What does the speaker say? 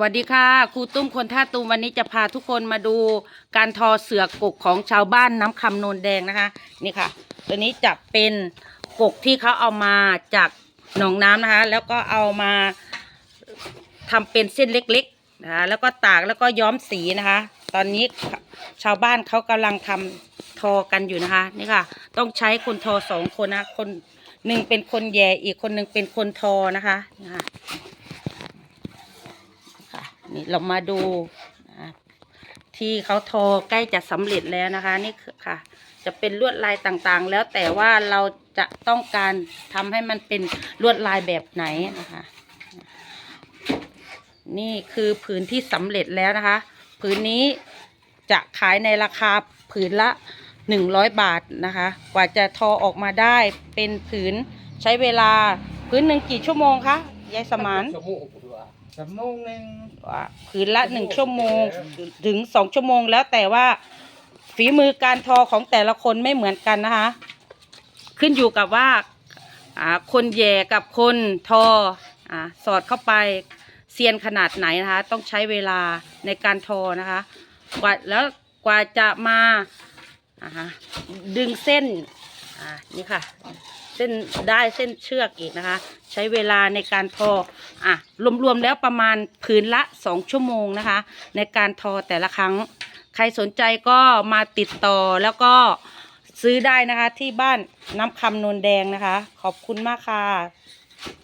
สวัสดีค่ะครูตุ้มคนท่าตุ้มวันนี้จะพาทุกคนมาดูการทอเสือกกของชาวบ้านน้ำคำโนนแดงนะคะนี่ค่ะ ตัวนี้จะเป็นกกที่เขาเอามาจากหนองน้ำนะคะ แล้วก็เอามาทำเป็นเส้นเล็กๆนะคะแล้วก็ตากแล้วก็ย้อมสีนะคะ ตอนนี้ชาวบ้านเขากำลังทำทอกันอยู่นะคะนี่ค่ะ ต้องใช้คนทอสองคนนะคนหนึ่งเป็นคนแย่อีกคนหนึ่งเป็นคนทอนะคะนี่ค่ะคะ เรามาดูที่เขาทอใกล้จะสำเร็จแล้วนะคะ นี่คือค่ะ จะเป็นลวดลายต่างๆ แล้วแต่ว่าเราจะต้องการทำให้มันเป็นลวดลายแบบไหนนะคะ นี่คือผืนที่สำเร็จแล้วนะคะ ผืนนี้จะขายในราคาผืนละหนึ่งร้อยบาทนะคะ กว่าจะทอออกมาได้เป็นผืนใช้เวลาผืนหนึ่งกี่ชั่วโมงคะ ยายสมานชั่วโมงกว่าชั่วโมงหนึ่งว่าผืนละหนึ่งชั่วโมงถึงสองชั่วโมงแล้วแต่ว่าฝีมือการทอของแต่ละคนไม่เหมือนกันนะคะ ขึ้นอยู่กับว่าอ่าคนแย่กับคนทออ่าสอดเข้าไปเซียนขนาดไหนนะคะ ต้องใช้เวลาในการทอนะคะกว่าแล้วกว่าจะมาอ่าฮะดึงเส้นอ่านี่ค่ะ เส้นได้เส้นเชือกอีกนะคะ ใช้เวลาในการทออะรวมๆแล้วประมาณผืนละสองชั่วโมงนะคะ ในการทอแต่ละครั้ง ใครสนใจก็มาติดต่อแล้วก็ซื้อได้นะคะที่บ้านน้ำคำนนแดงนะคะ ขอบคุณมากค่ะ